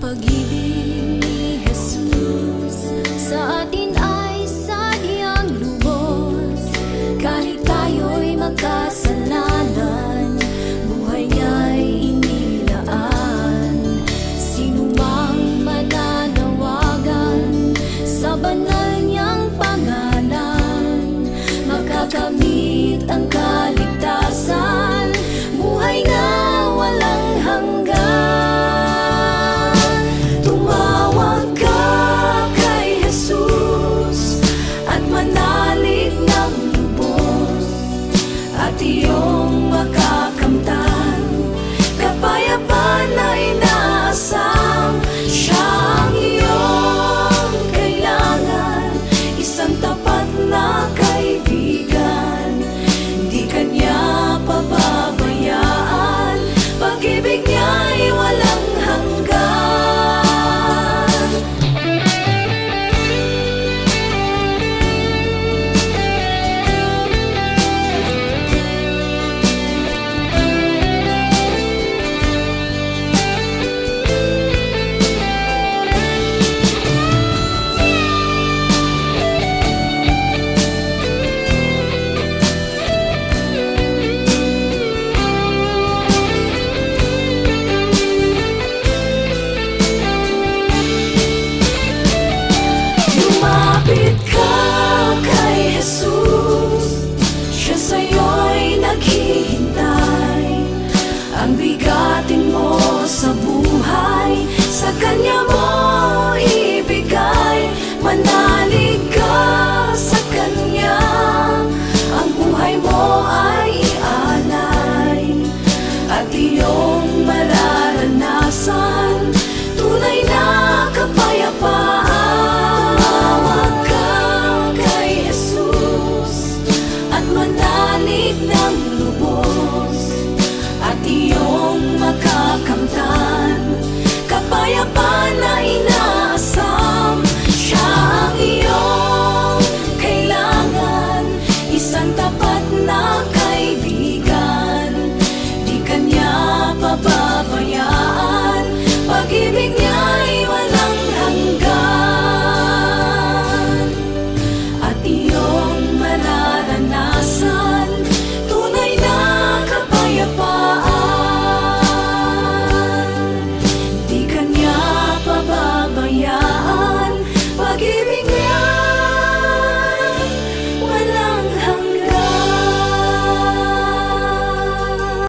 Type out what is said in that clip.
pag-ibig на mong mararanasan. Tunay na kapayapaan.